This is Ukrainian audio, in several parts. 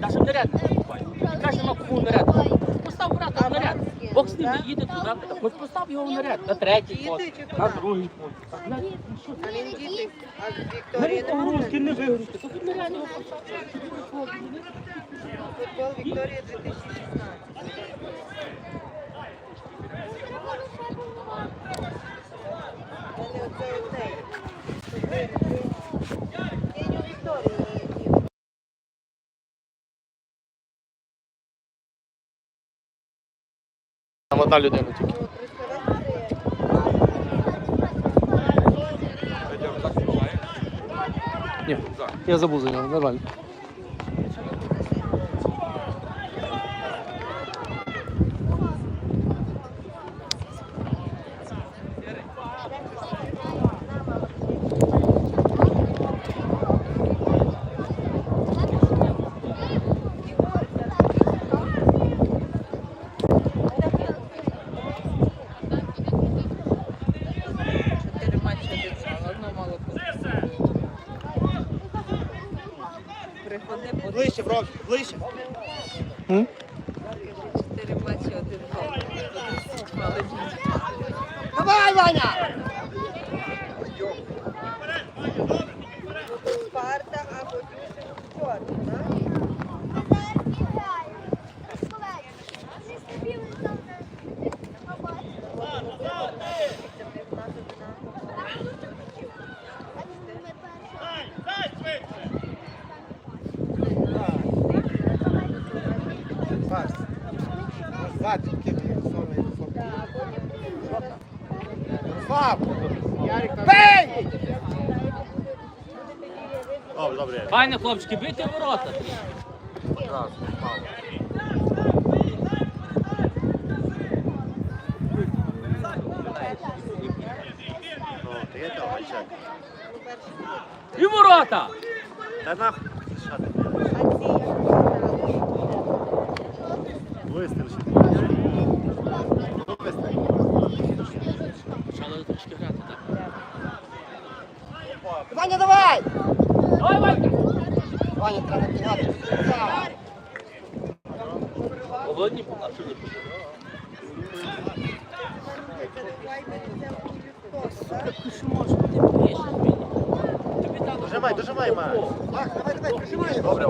Даже наряд не кому наряд. Постав брата в наряд. Бог з ним не їде туди. Хоч постав його в наряд. На третій пост, на другий пост. Навіть Томруський не вигрузки. Тут нереально його поставили. Футбол Вікторія 2016. Там одна людина тільки. Ні, я забув за нього, нормально. Ближче, брок, ближче. Чотири матчі, один гол. Давай, Ваня! Назад, тільки сонний Слаб! Бей! Добре, добре. Файне, хлопчики, бийте ворота. І ворота! Та нахуй. Що ти? Вистріл ще. Ну, вистріл. Трошки грати, так. Ваня, давай! Давай, Ванька! Ваня, треба тягати. Голодні була, що не Дожимай, дожимай, Макс. Макс, давай, давай, прижимай. Добре.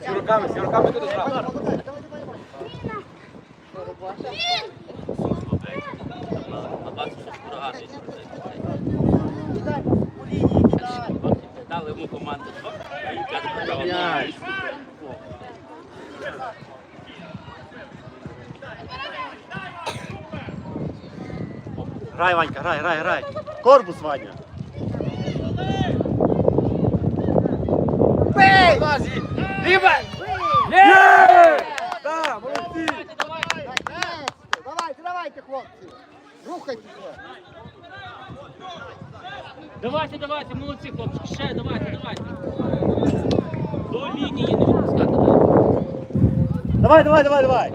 Всі руками, всі руками туди зразу. А бачиш, що поганий. Дали йому команду. Грай, Ванька, грай, грай, грай. Корпус, Ваня. Бей! Є! Так, молодці! Давайте, давайте, хлопці. Рухайтеся. Давайте, давайте, молодці, хлопчики, ще давайте, давайте. До лінії не відпускати. Давай, давай, давай, давай.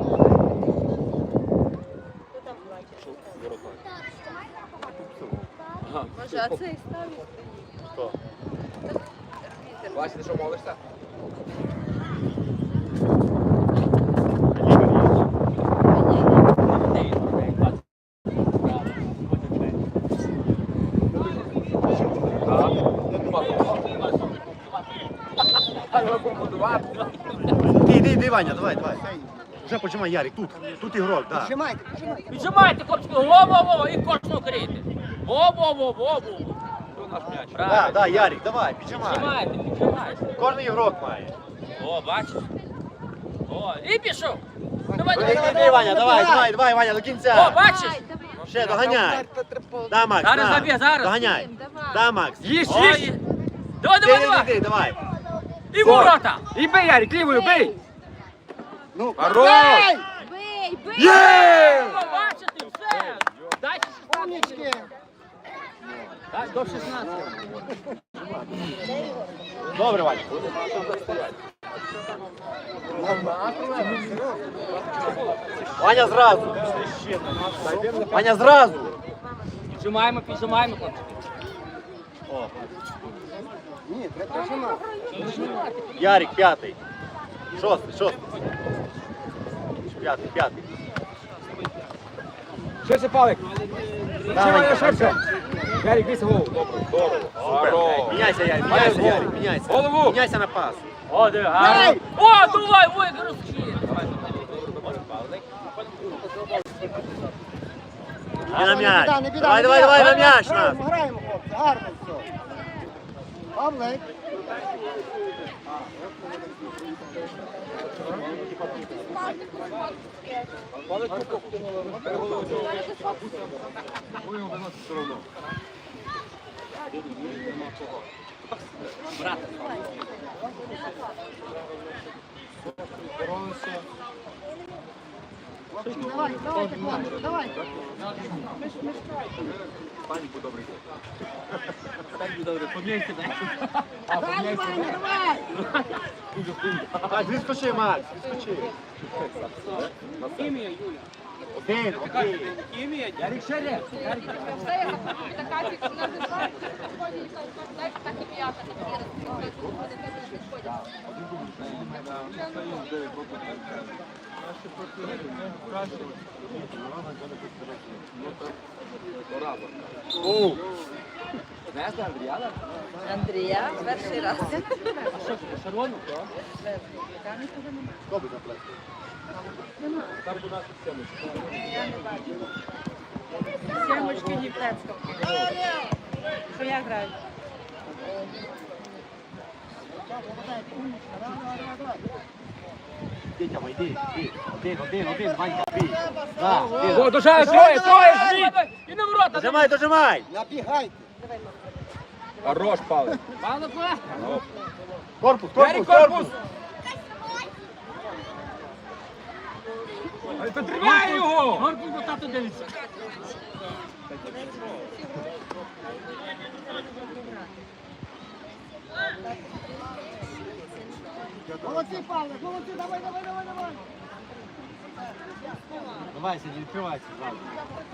Ага. Може, а цей ставить? Хто? Ти що молишся? Іди, Ваня, давай, давай. Вже починай, Ярик, тут. Тут ігрок, так. Да. Піджимайте, хлопчики, во-во-во, і кожного крити. Во-во-во-во-во. Наш м'яч. Да, Правильно. да, Ярик, давай, піджимай. Піджимайте, піджимайте. Кожен ігрок має. О, бачиш? О, і пішов. Давай, Іди, давай, іди, давай. Ваня, давай, давай, давай, Ваня, до О, кінця. бачиш? Ще, доганяй. Да, Макс, Зараз на. заб'є, зараз. Доганяй. Да, Макс. Їсть, Ой. їсть! Давай, давай, іди, давай. іди, давай. І ворота. І бий, Ярик, лівою, бий! Ну, Хорош! Бей, бей! Є! О, бачите, все. Дайте Умнички. Дай до 16. Добре, Ваня. Ваня зразу. Ваня зразу. Піджимаємо, піджимаємо, хлопчики. Ярик, п'ятий. Шостий, шостий. П'ятий, п'ятий. Ширше палик. Ширше, ширше. Ярик, бійся голову. Добре. Здорово. Міняйся, Ярик, міняйся, голову. Ярик, міняйся. Голову. Міняйся на пас. О, диви, гарно. О, давай, ой, горозчі. Іди на м'яч. Давай, давай, давай на м'яч. Граємо, хлопці, гарно все. Павлик. Давай, давайте, хлопці, давайте. Давай, Ваня, давай. Так, відскочи, Макс, відскочи. Хімія, Юля. Один, один. Хімія, Ярик шире. Ярик. Така фіксна зима, ходять, так, і п'ята, так і розповідає. Нesta, Андріана? Андрія, перший раз. Шарону, Сімочки Дніпрецька. Що я граю? Тьома, йди, йди. Один, один, один, Ванька, бій. О, дожали, троє, троє, жміть. І на ворота. Дожимай, дожимай. Набігайте. Хорош. Мало пора. Корпус, корпус, корпус. то тримай його. Горбу, бо тато дивиться. Молодці, Павлик, молодці, давай, давай, давай, давай. Давай, Сеня, відкривайся зразу.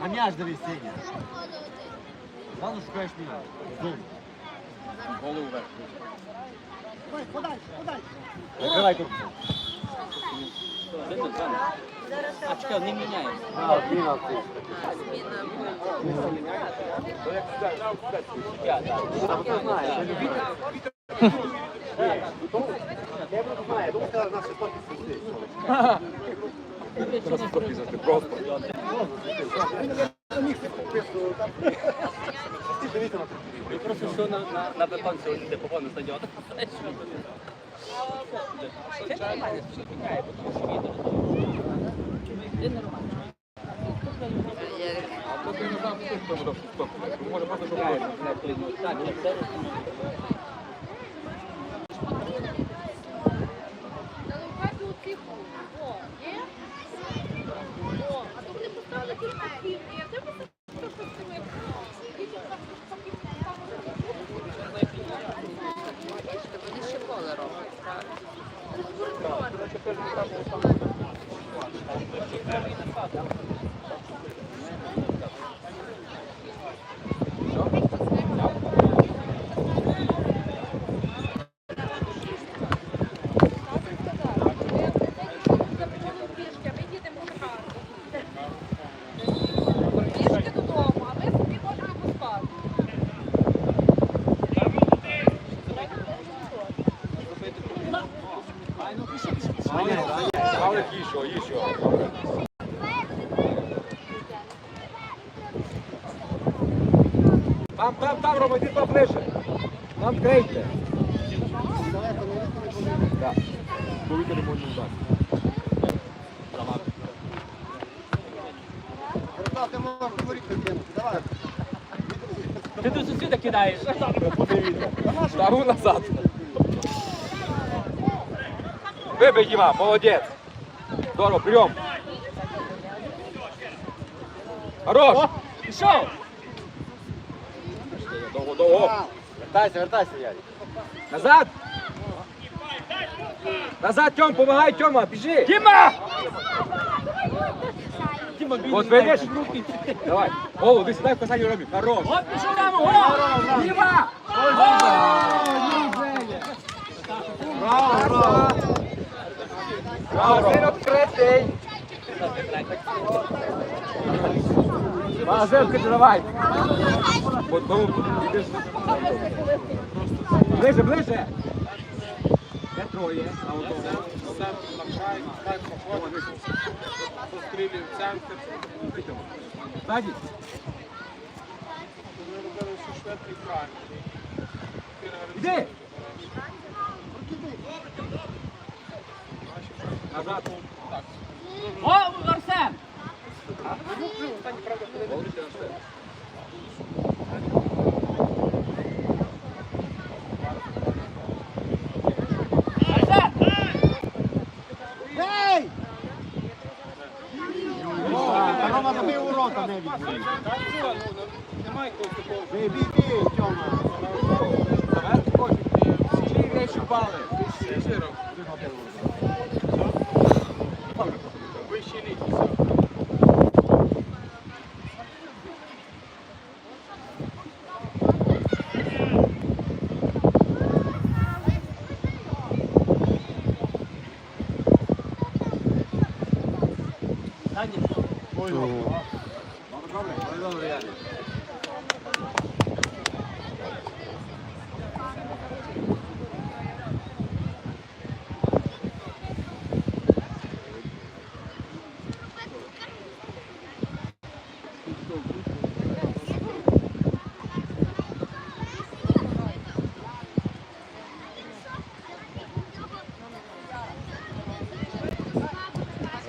На м'яч дивись, Сеня. Зразу шукаєш м'яч. Зум. Голову вверх. Давай, подальше, подальше. Закривай корпус. А чекай, не міняємо. А, зміна ти. Я буду знаю, думаю, що нас все Зараз пописати, просто. Просто що на, на, на бетон сьогодні йде повний стадіон. Це нормально, що міняє, тому що відео. Це нормально. А то ти не знав, хто в тому довше стоп. Може просто щоб Так, я все розумію. Наливати у тиху. О, є? О, а то вони поставили кілька Я де ви це що з цими? Вони ще поле роблять, правильно? Пішки, ми їдемо в хату. Пішки додому, а ми собі можемо поспати. Їж його. Там, там, там, Рома, йди поближе. Там крейте. Так. Повітря можна вдати. Ярослав, ти можеш говорити кинути, давай. Ти до сусіда кидаєш. Стару назад. Вибий, Діма, молодець. Здорово, прийом. Хорош. Пішов. Довго, довго. Вертайся, вертайся, Ярик. Назад. Назад, Тьом, помагай, Тьома, біжи. Діма! Діма, бій. От видиш? Давай. Голову, ти сідай в касанні робі. Хорош. От пішов там, о! Діма! Браво, браво. Він відкритий. Мазепки, давай. От, ну. Ближе, ближе. Де троє? А от Пострілює в центр. Ззаді. Ми робили. Іди. Назад. О, Арсен! Арсен! Ей! Та Рома забив ворота, не відбив. Немає когось такого. Бій, бій, бій, Тьома. Завести хочуть. Всі речі впали. Вищі ліки. Все.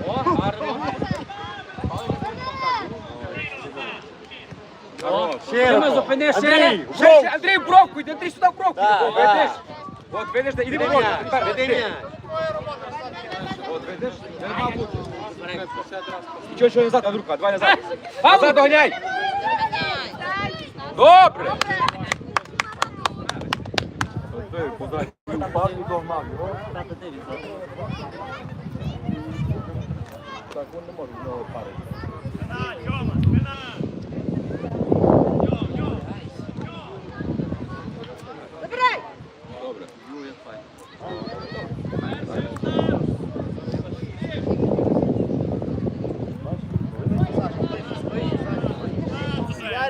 О, гарно. О, Широко. Зупини. Андрій, бровку. ще, Андрій, в бровку, йди, Андрій, сюди в бровку. Так, О, так. видиш? От видиш, іди в бровку. Тепер, м'яч. От видиш, не бути. 50 раз назад, Андрюха, давай назад. Назад доганяй. Добре.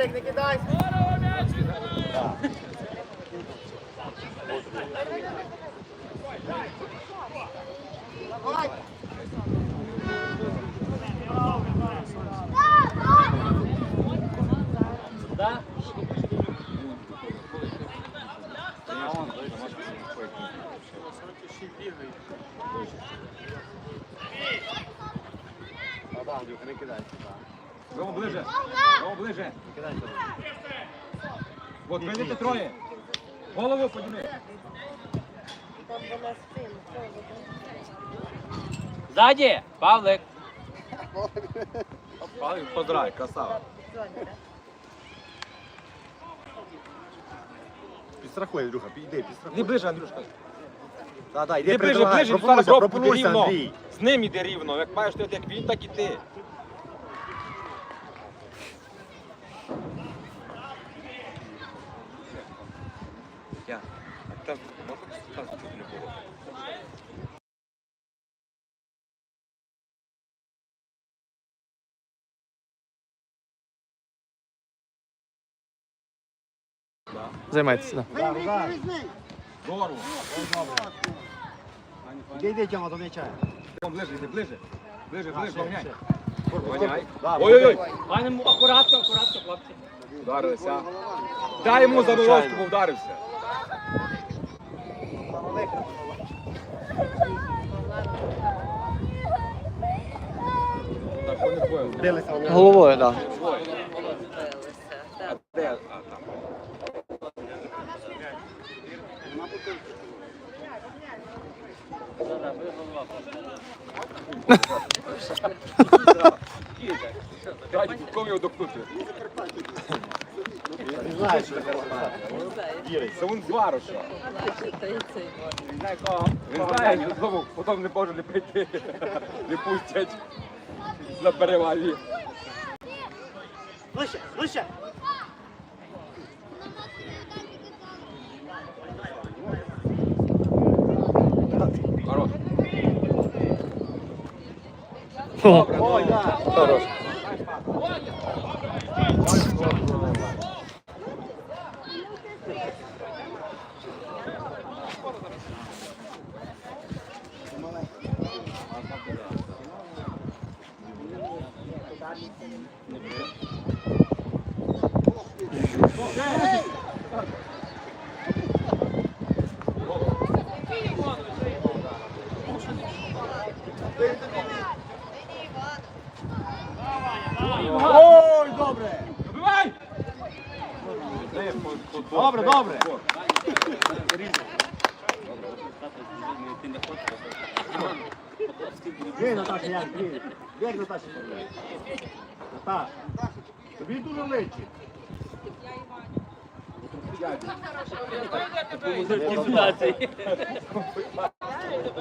Ярик, не кидай. Да? ще бігає. Та, да, Андрюха, не кидай. Рома, ближе. Рома, ближе. Не кидай. От видите троє. Голову підніми. Ззаді, Павлик. Поздрай, красава. Підстрахуй, Андрюха, підійди, Іди підстрахуй. ближе, Андрюшка. Та, да, Іди йди ближе, ближе, Пропонуйся, Пропонуйся, іди пропонуйся, рівно. Андрій. З ним іди рівно. Як маєш стояти, як він, так і ти. Я. Там, там, Займайтеся. Да. Да, да. Здорово. Іди, іди, Тьома, до м'яча. Ближе, іди, ближе. Ближе, ближе, доганяй. Доганяй. Ой-ой-ой. Пане, акуратно, акуратно, хлопці. Вдарився. Дай йому за волоску, бо вдарився. Так, двоє. Билися вони. Головою, так. А де? А, там. Дядь, кого його допнути? Ти знаєш, що таке розмовляти. Це він з Вароша. Він знає кого. Не не. Не пустять на перевалі. Ближче, ближче. Народ. Ой, да. Хорош. Ой, добре. Добивай! Добре, добре. Бій, Наташа, як, бій. Як Наташа побігає? Наташ, тобі дуже личить.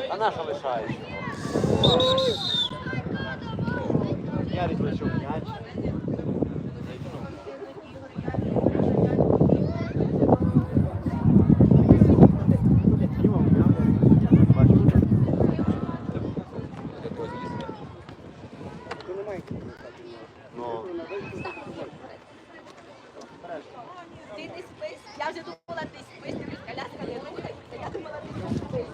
А наша лишається. Ярик прийшов м'яч. Ти не спиш. Я вже думала, ти спиш, ти коляска не рухається. Я думала, ти не спиш.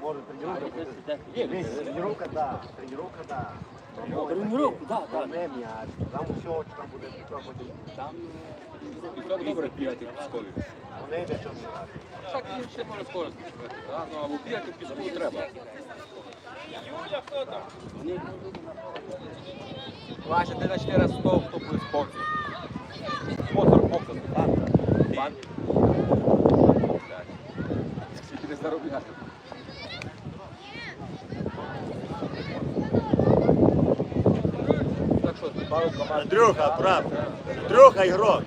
Може, тренировка буде. Тренировка, да. Тренировка, да. Да. Не м'яч. Там все, там буде пробувати. Там І так добре в школі. Вони йде, грати. Так він ще може скоро да? Ну, або в піску треба. Вася, ти начни раз з хто буде спонсор. Спонсор бокса, так? Так. Скільки не заробляти. Так що, пару команд. Андрюха, аккуратно. Андрюха, ігрок.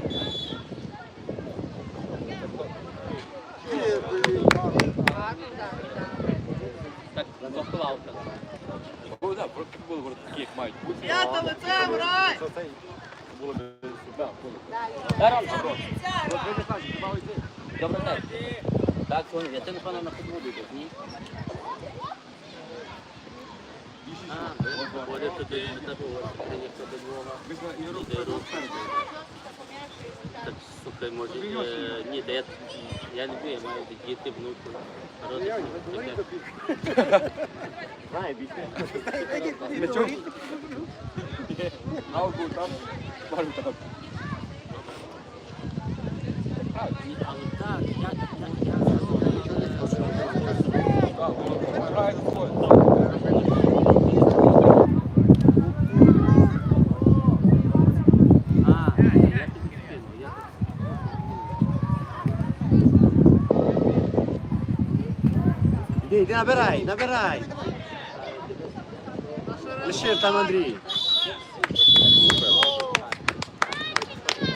так заховався. Да, про футбол говорить, так. Так, я ти, напевно, на футбол йдеш, ні? А, буде туди, не тебе, приїхав до Львова. Ми з Ігорем перед Так, слухай, може, е, ні, та я, я не бію, я маю діти, внуки, родичів. Знає, більше. Для чого? А от був там, пару там. Ні, Але так, я, я, я, Так, воно грає за своє. а, я тобі скину, я Іди, іди, набирай, набирай. Лишив там Андрій.